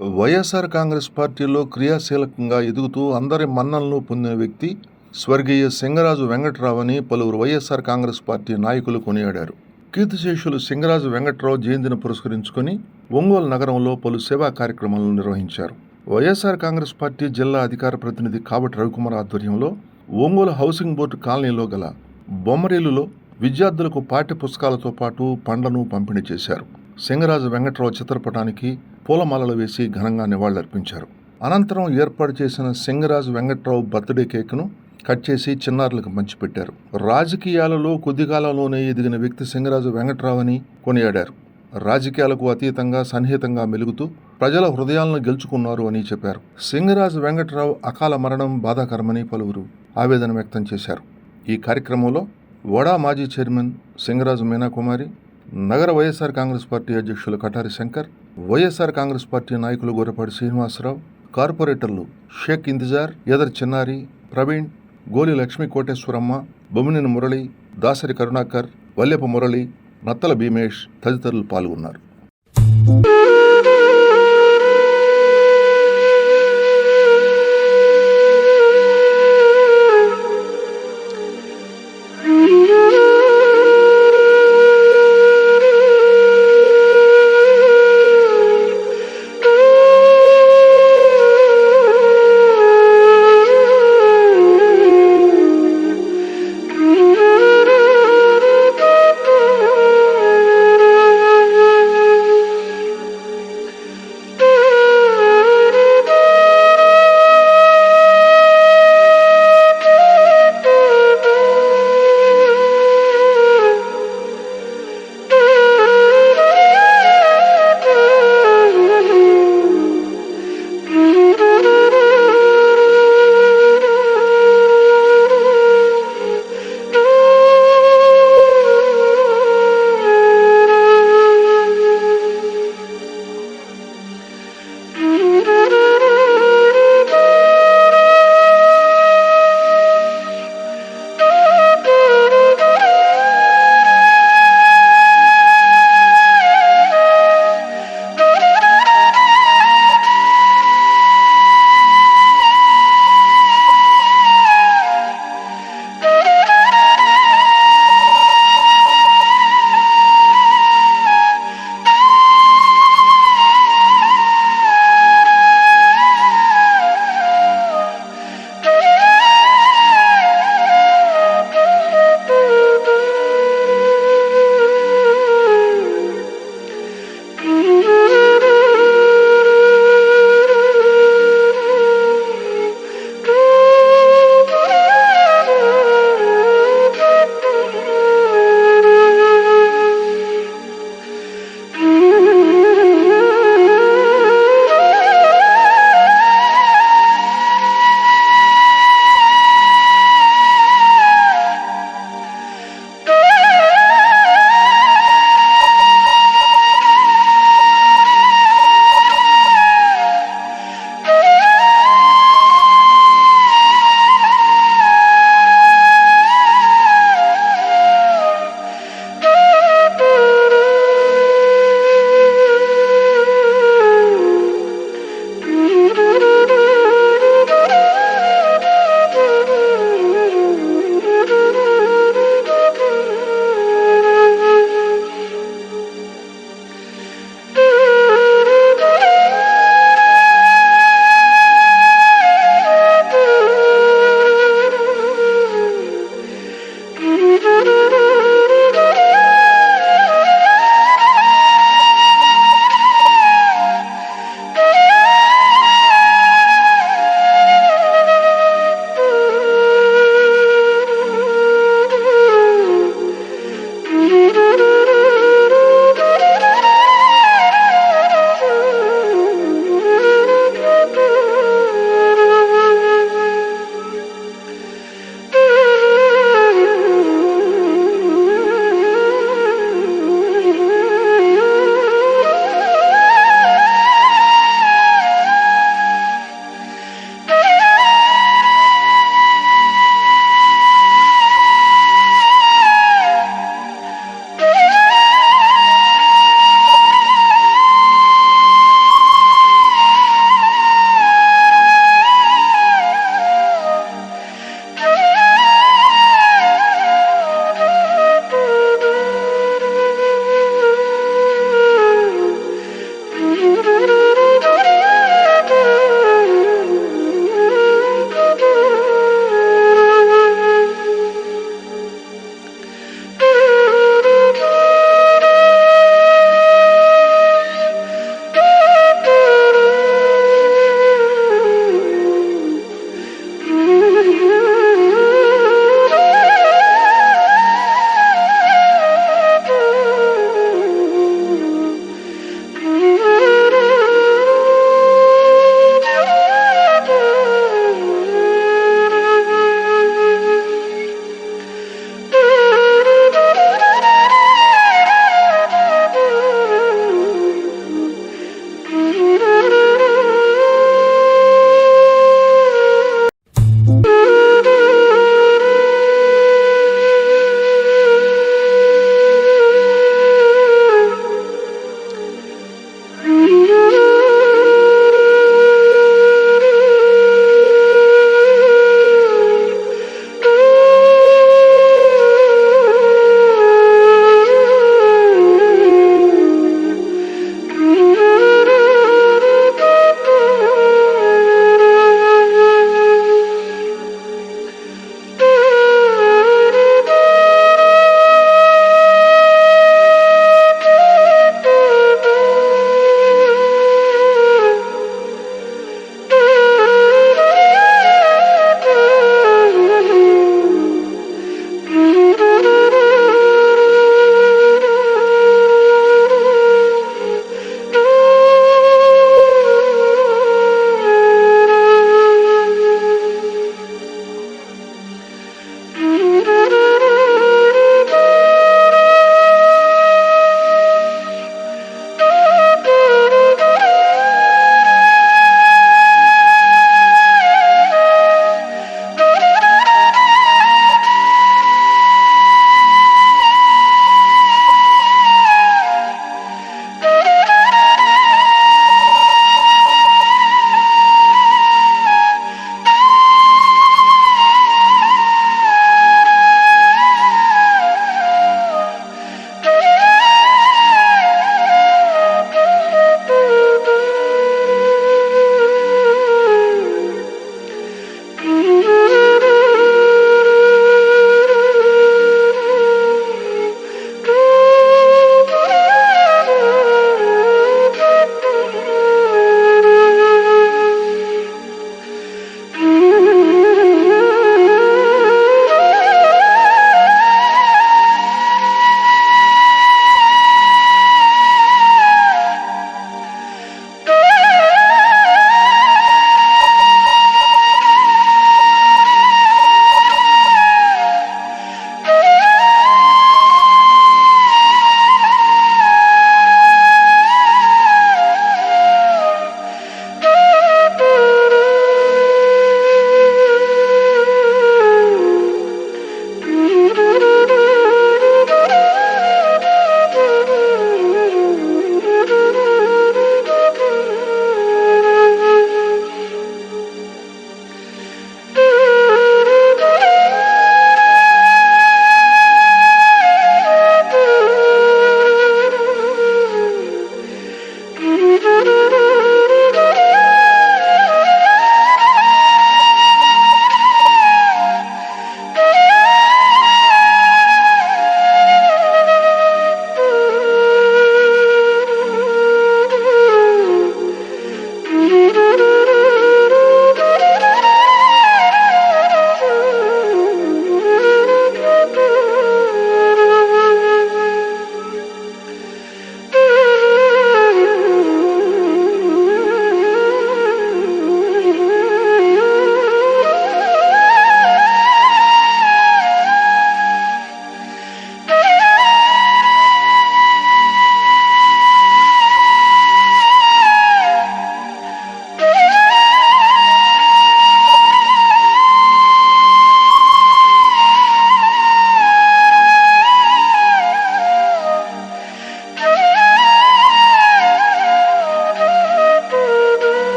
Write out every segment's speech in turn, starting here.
వైఎస్ఆర్ కాంగ్రెస్ పార్టీలో క్రియాశీలకంగా ఎదుగుతూ అందరి మన్ననలు పొందిన వ్యక్తి స్వర్గీయ సింగరాజు వెంకట్రావు అని పలువురు వైఎస్ఆర్ కాంగ్రెస్ పార్టీ నాయకులు కొనియాడారు. కీర్తిశేషులు సింగరాజు వెంకట్రావు జయంతిని పురస్కరించుకొని ఒంగోలు నగరంలో పలు సేవా కార్యక్రమాలను నిర్వహించారు. వైఎస్ఆర్ కాంగ్రెస్ పార్టీ జిల్లా అధికార ప్రతినిధి కాబట్టి రవికుమార్ ఆధ్వర్యంలో ఒంగోలు హౌసింగ్ బోర్డు కాలనీలో గల బొమ్మరేలులో విద్యార్థులకు పాఠ్య పుస్తకాలతో పాటు పండ్లను పంపిణీ చేశారు. సింగరాజు వెంకట్రావు చిత్రపటానికి పూలమాలలు వేసి ఘనంగా నివాళులర్పించారు. అనంతరం ఏర్పాటు చేసిన సింగరాజు వెంకట్రావు బర్త్డే కేక్ను కట్ చేసి చిన్నారులకు పంచిపెట్టారు రాజకీయాలలో కొద్ది కాలంలోనే ఎదిగిన వ్యక్తి సింగరాజు వెంకట్రావు అని కొనియాడారు. రాజకీయాలకు అతీతంగా సన్నిహితంగా మెలుగుతూ ప్రజల హృదయాలను గెలుచుకున్నారు అని చెప్పారు. సింగరాజు వెంకట్రావు అకాల మరణం బాధాకరమని పలువురు ఆవేదన వ్యక్తం చేశారు. ఈ కార్యక్రమంలో వడా మాజీ చైర్మన్ సింగరాజు మీనాకుమారి నగర వైఎస్ఆర్ కాంగ్రెస్ పార్టీ అధ్యక్షులు కటారి శంకర్ వైఎస్ఆర్ కాంగ్రెస్ పార్టీ నాయకులు గొర్రపాటి శ్రీనివాసరావు కార్పొరేటర్లు షేక్ ఇంతిజార్ ఎదర్ చిన్నారి ప్రవీణ్ గోలి లక్ష్మీ కోటేశ్వరమ్మ బొమ్మినేని మురళి దాసరి కరుణాకర్ వల్లెప మురళి నత్తల భీమేష్ తదితరులు పాల్గొన్నారు.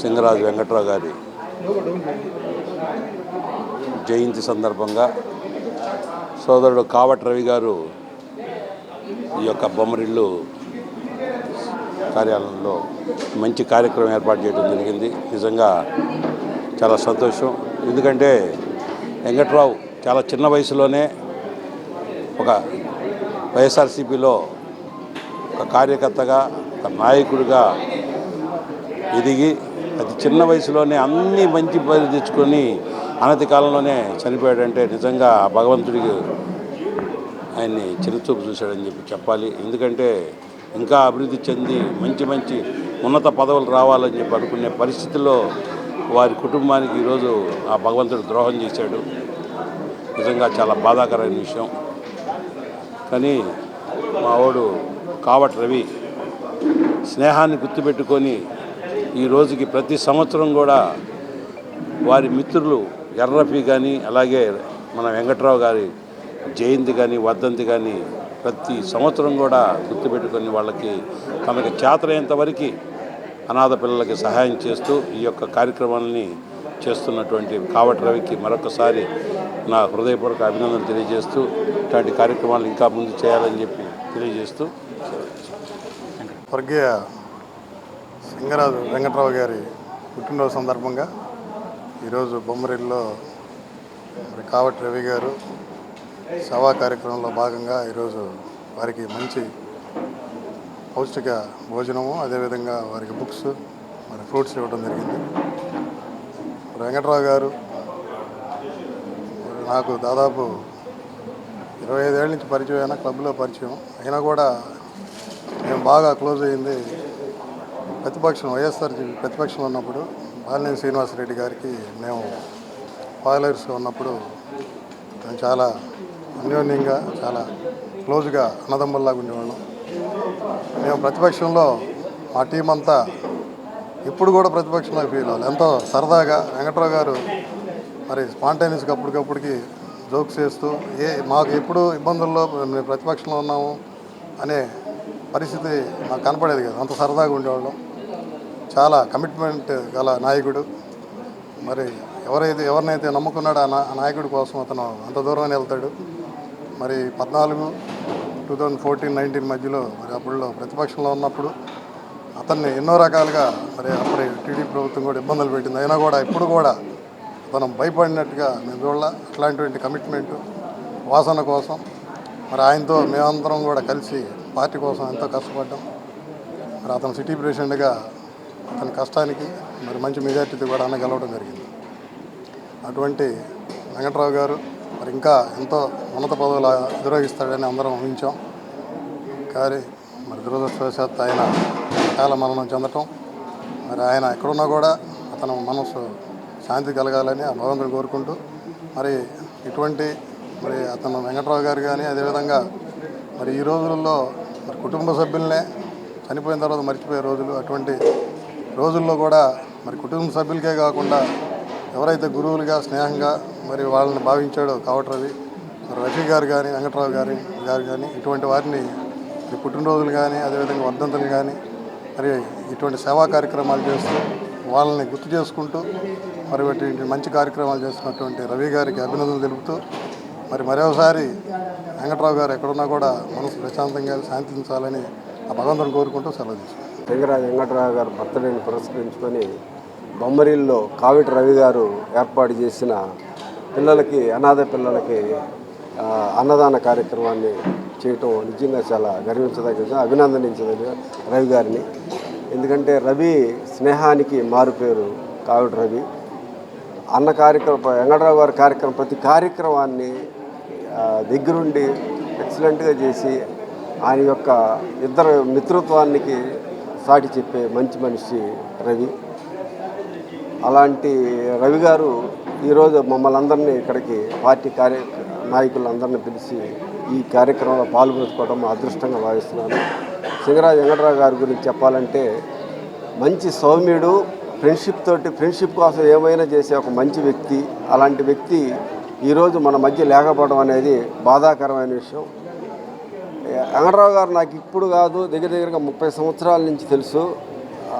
సింగరాజు వెంకట్రావు గారి జయంతి సందర్భంగా సోదరుడు కావట్ రవి గారు ఈ యొక్క బొమ్మరిల్లు కార్యాలయంలో మంచి కార్యక్రమం ఏర్పాటు చేయడం జరిగింది. నిజంగా చాలా సంతోషం. ఎందుకంటే వెంకట్రావు చాలా చిన్న వయసులోనే ఒక వైఎస్ఆర్సీపీలో ఒక కార్యకర్తగా ఒక నాయకుడిగా ఎదిగి అతి చిన్న వయసులోనే అన్ని మంచి పేరు తెచ్చుకొని అనతి కాలంలోనే చనిపోయాడంటే నిజంగా ఆ భగవంతుడికి ఆయన్ని చిరుచూపు చూశాడని చెప్పి చెప్పాలి. ఎందుకంటే ఇంకా అభివృద్ధి చెంది మంచి మంచి ఉన్నత పదవులు రావాలని చెప్పి అనుకునే పరిస్థితుల్లో వారి కుటుంబానికి ఈరోజు ఆ భగవంతుడు ద్రోహం చేశాడు. నిజంగా చాలా బాధాకరమైన విషయం. కానీ మా వాడు కావట్ రవి స్నేహాన్ని గుర్తుపెట్టుకొని ఈ రోజుకి ప్రతి సంవత్సరం కూడా వారి మిత్రులు ఎర్రఫీ కానీ అలాగే మన వెంకట్రావు గారి జయంతి కానీ వర్ధంతి కానీ ప్రతి సంవత్సరం కూడా గుర్తుపెట్టుకొని వాళ్ళకి తమకి చేతనైనంత వరకు అనాథ పిల్లలకి సహాయం చేస్తూ ఈ యొక్క కార్యక్రమాలని చేస్తున్నటువంటి కావటి రవికి మరొకసారి నా హృదయపూర్వక అభినందన తెలియజేస్తూ ఇట్లాంటి కార్యక్రమాలు ఇంకా ముందు చేయాలని చెప్పి తెలియజేస్తూ స్వర్గీయ లింగరాజు వెంకట్రావు గారి పుట్టినరోజు సందర్భంగా ఈరోజు బొమ్మరిల్లో మరి కావటి రవి గారు సేవా కార్యక్రమంలో భాగంగా ఈరోజు వారికి మంచి పౌష్టిక భోజనము అదేవిధంగా వారికి బుక్స్ మరి ఫ్రూట్స్ ఇవ్వడం జరిగింది. వెంకటరావు వెంకట్రావు గారు నాకు దాదాపు ఇరవై ఐదేళ్ళ నుంచి పరిచయం అయినా క్లబ్లో పరిచయం అయినా కూడా మేము బాగా క్లోజ్ అయ్యింది ప్రతిపక్షం వైఎస్ఆర్ ప్రతిపక్షంలో ఉన్నప్పుడు బాలినేని శ్రీనివాసరెడ్డి గారికి మేము పాలర్స్గా ఉన్నప్పుడు చాలా అన్యోన్యంగా చాలా క్లోజ్గా అన్నదమ్ముల్లాగా ఉండేవాళ్ళం. మేము ప్రతిపక్షంలో మా టీం అంతా ఇప్పుడు కూడా ప్రతిపక్షంలో ఫీల్ అవ్వాలి. ఎంతో సరదాగా వెంకట్రావు గారు మరి స్పాంటేనియస్గా అప్పటికప్పటికి జోక్స్ చేస్తూ ఏ మాకు ఎప్పుడు ఇబ్బందుల్లో మేము ప్రతిపక్షంలో ఉన్నాము అనే పరిస్థితి మాకు కనపడేది కదా. అంత సరదాగా ఉండేవాళ్ళం. చాలా కమిట్మెంట్ గల నాయకుడు. మరి ఎవరైతే ఎవరినైతే నమ్ముకున్నాడో ఆ నా- నాయకుడి కోసం అతను అంత దూరం వెళ్తాడు. మరి పద్నాలుగు టూ థౌజండ్ ఫోర్టీన్ నైన్టీన్ మధ్యలో మరి అప్పుడులో ప్రతిపక్షంలో ఉన్నప్పుడు అతన్ని ఎన్నో రకాలుగా మరి అప్పుడు టీడీ ప్రభుత్వం కూడా ఇబ్బందులు పెట్టింది. అయినా కూడా ఇప్పుడు కూడా అతను భయపడినట్టుగా మేము చూడాల. అట్లాంటివంటి కమిట్మెంట్ వాసన కోసం మరి ఆయనతో మేమందరం కూడా కలిసి పార్టీ కోసం ఎంతో కష్టపడ్డాం. మరి అతను సిటీ ప్రెసిడెంట్గా అతని కష్టానికి మరి మంచి మెజార్టీతో కూడా అన్న గెలవడం జరిగింది. అటువంటి వెంకట్రావు గారు మరి ఇంకా ఎంతో ఉన్నత పదవులు నిర్వహిస్తాడని అందరం ఊహించాం. కానీ మరి దురదృష్టవశాత్తు ఆయన కాల మరణం చెందటం మరి ఆయన ఎక్కడున్నా కూడా అతను మనసు శాంతి కలగాలని ఆ భగవంతుని కోరుకుంటూ మరి ఇటువంటి మరి అతను వెంకట్రావు గారు కానీ అదేవిధంగా మరి ఈ రోజుల్లో మరి కుటుంబ సభ్యులనే చనిపోయిన తర్వాత మర్చిపోయే రోజులు అటువంటి రోజుల్లో కూడా మరి కుటుంబ సభ్యులకే కాకుండా ఎవరైతే గురువులుగా స్నేహంగా మరి వాళ్ళని భావించాడో కావట రవి రఫీ గారు కానీ వెంకట్రావు గారి గారు కానీ ఇటువంటి వారిని పుట్టినరోజులు కానీ అదేవిధంగా వర్ధంతులు కానీ మరి ఇటువంటి సేవా కార్యక్రమాలు చేస్తూ వాళ్ళని గుర్తు చేసుకుంటూ మరి మంచి కార్యక్రమాలు చేస్తున్నటువంటి రవి గారికి అభినందనలు తెలుపుతూ మరి మరోసారి వెంకట్రావు గారు ఎక్కడున్నా కూడా మనసు ప్రశాంతంగా శాంతించాలని ఆ భగవంతుని కోరుకుంటూ సెలవు తీసుకుంటాం సింగరాజు వెంకటరావు గారు బర్త్డేని పురస్కరించుకొని బొమ్మరిల్లో కావిటి రవి గారు ఏర్పాటు చేసిన పిల్లలకి అనాథ పిల్లలకి అన్నదాన కార్యక్రమాన్ని చేయటం నిజంగా చాలా గర్వించదగ్గ అభినందనించదగ్గ రవి గారిని. ఎందుకంటే రవి స్నేహానికి మారుపేరు కావిటి రవి. అన్న కార్యక్రమం వెంకటరావు గారి కార్యక్రమం ప్రతి కార్యక్రమాన్ని దగ్గరుండి ఎక్సలెంట్గా చేసి ఆయన యొక్క ఇద్దరు మిత్రత్వానికి సాటి చెప్పే మంచి మనిషి రవి. అలాంటి రవి గారు ఈరోజు మమ్మల్ని అందరినీ ఇక్కడికి పార్టీ కార్య నాయకులందరినీ పిలిచి ఈ కార్యక్రమంలో పాల్గొనుకోవడం అదృష్టంగా భావిస్తున్నాను. సింగరాజ్ వెంకటరావు గారి గురించి చెప్పాలంటే మంచి సౌమ్యుడు ఫ్రెండ్షిప్ తోటి ఫ్రెండ్షిప్ కోసం ఏమైనా చేసే ఒక మంచి వ్యక్తి. అలాంటి వ్యక్తి ఈరోజు మన మధ్య లేకపోవడం అనేది బాధాకరమైన విషయం. వెంకటరావు గారు నాకు ఇప్పుడు కాదు దగ్గర దగ్గరగా ముప్పై సంవత్సరాల నుంచి తెలుసు.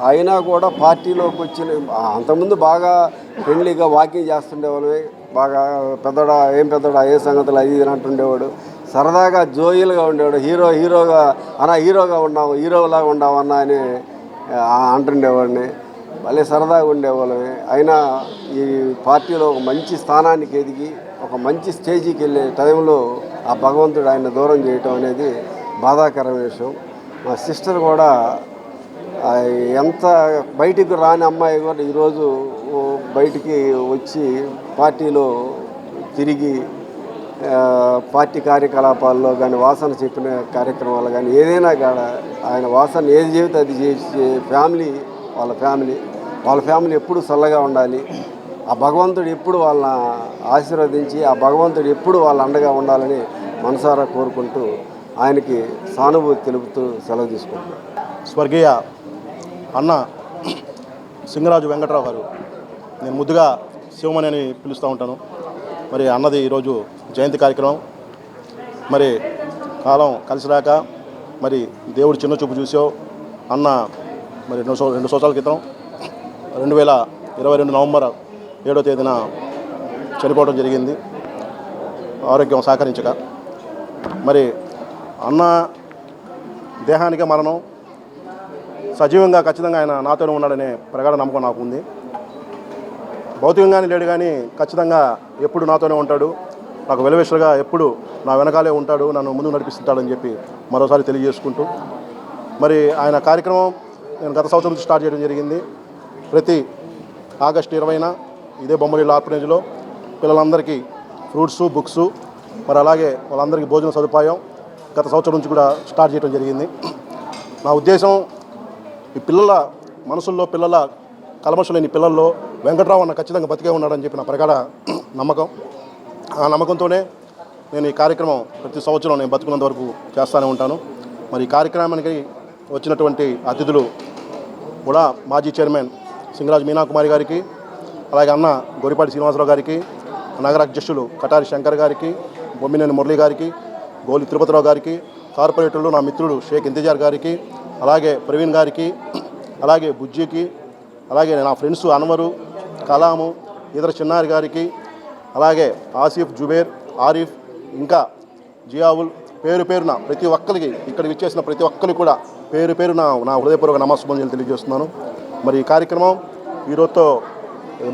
అయినా కూడా పార్టీలోకి వచ్చిన అంతకుముందు బాగా ఫ్రెండ్లీగా వాకింగ్ చేస్తుండేవాళ్ళు బాగా పెద్దడా ఏం పెద్దడా ఏ సంగతులు అది ఇది అంటుండేవాడు. సరదాగా జోయిల్గా ఉండేవాడు హీరో హీరోగా అన్న హీరోగా ఉన్నావు హీరోలాగా ఉన్నావు అన్న అని అంటుండేవాడిని. భలే సరదాగా ఉండేవాళ్ళమే. అయినా ఈ పార్టీలో ఒక మంచి స్థానానికి ఎదిగి ఒక మంచి స్టేజీకి వెళ్ళే టైంలో ఆ భగవంతుడు ఆయన దూరం చేయటం అనేది బాధాకరమైన విషయం. మా సిస్టర్ కూడా ఎంత బయటికి రాని అమ్మాయి కూడా ఈరోజు బయటికి వచ్చి పార్టీలో తిరిగి పార్టీ కార్యకలాపాల్లో కానీ వాసన చెప్పిన కార్యక్రమాలు కానీ ఏదైనా కాడ ఆయన వాసన ఏది చెబితే అది చేసి ఫ్యామిలీ వాళ్ళ ఫ్యామిలీ వాళ్ళ ఫ్యామిలీ ఎప్పుడు చల్లగా ఉండాలి. ఆ భగవంతుడు ఎప్పుడు వాళ్ళని ఆశీర్వదించి ఆ భగవంతుడు ఎప్పుడు వాళ్ళ అండగా ఉండాలని మనసారా కోరుకుంటూ ఆయనకి సానుభూతి తెలుపుతూ సెలవు తీసుకుంటున్నాను స్వర్గీయ అన్న సింగరాజు వెంకట్రావు గారు నేను ముద్దుగా శివమణి అని పిలుస్తూ ఉంటాను. మరి అన్నది ఈరోజు జయంతి కార్యక్రమం. మరి కాలం కలిసిరాక మరి దేవుడు చిన్న చూపు చూసావు. అన్న మరి రెండు రెండు సంవత్సరాల క్రితం రెండు వేల ఇరవై రెండు నవంబర్ ఏడో తేదీన చనిపోవడం జరిగింది. ఆరోగ్యం సహకరించక. మరి అన్న దేహానికి మరణం సజీవంగా ఖచ్చితంగా ఆయన నాతోనే ఉన్నాడనే ప్రగాఢ నమ్మకం నాకు ఉంది భౌతికంగానే లేడు కానీ ఖచ్చితంగా ఎప్పుడు నాతోనే ఉంటాడు. నాకు వెలవేషలుగా ఎప్పుడు నా వెనకాలే ఉంటాడు నన్ను ముందుకు నడిపిస్తుంటాడని చెప్పి మరోసారి తెలియజేసుకుంటూ. మరి ఆయన కార్యక్రమం నేను గత సంవత్సరం స్టార్ట్ చేయడం జరిగింది. ప్రతి ఆగస్టు ఇరవైన ఇదే బొమ్మలీల ఆర్ఫనేజ్లో పిల్లలందరికీ ఫ్రూట్స్ బుక్స్ మరి అలాగే వాళ్ళందరికీ భోజన సదుపాయం గత సంవత్సరం నుంచి కూడా స్టార్ట్ చేయడం జరిగింది. నా ఉద్దేశం ఈ పిల్లల మనసుల్లో పిల్లల కలమషం లేని పిల్లల్లో వెంకట్రావు అన్న ఖచ్చితంగా బతికే ఉన్నాడని చెప్పి నా ప్రగాఢ నమ్మకం. ఆ నమ్మకంతోనే నేను ఈ కార్యక్రమం ప్రతి సంవత్సరం నేను బతుకున్నంత వరకు చేస్తూనే ఉంటాను. మరి ఈ కార్యక్రమానికి వచ్చినటువంటి అతిథులు కూడా మాజీ చైర్మన్ సింగరాజ్ మీనాకుమారి గారికి అలాగే అన్న గొరిపాటి శ్రీనివాసరావు గారికి నగర అధ్యక్షులు కటారి శంకర్ గారికి బొమ్మినేని మురళి గారికి గోలి తిరుపతిరావు గారికి కార్పొరేటర్లు నా మిత్రుడు షేక్ ఇంతజార్ గారికి అలాగే ప్రవీణ్ గారికి అలాగే బుజ్జికి అలాగే నా ఫ్రెండ్స్ అన్వరు కలాము ఇతర చిన్నారి గారికి అలాగే ఆసిఫ్ జుబేర్ ఆరిఫ్ ఇంకా జియావుల్ పేరు పేరున ప్రతి ఒక్కరికి ఇక్కడ విచ్చేసిన ప్రతి ఒక్కరికి కూడా పేరు పేరు నా హృదయపూర్వక నమస్సుమంజలు తెలియజేస్తున్నాను. మరి ఈ కార్యక్రమం ఈరోజుతో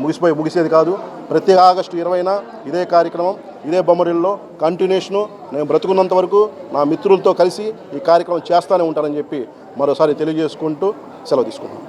ముగిసిపోయి ముగిసేది కాదు. ప్రతి ఆగస్టు ఇరవైన ఇదే కార్యక్రమం ఇదే బొమ్మరిల్లో కంటిన్యూషను నేను బ్రతుకున్నంత వరకు నా మిత్రులతో కలిసి ఈ కార్యక్రమం చేస్తూనే ఉంటానని చెప్పి మరోసారి తెలియజేసుకుంటూ సెలవు తీసుకుంటాను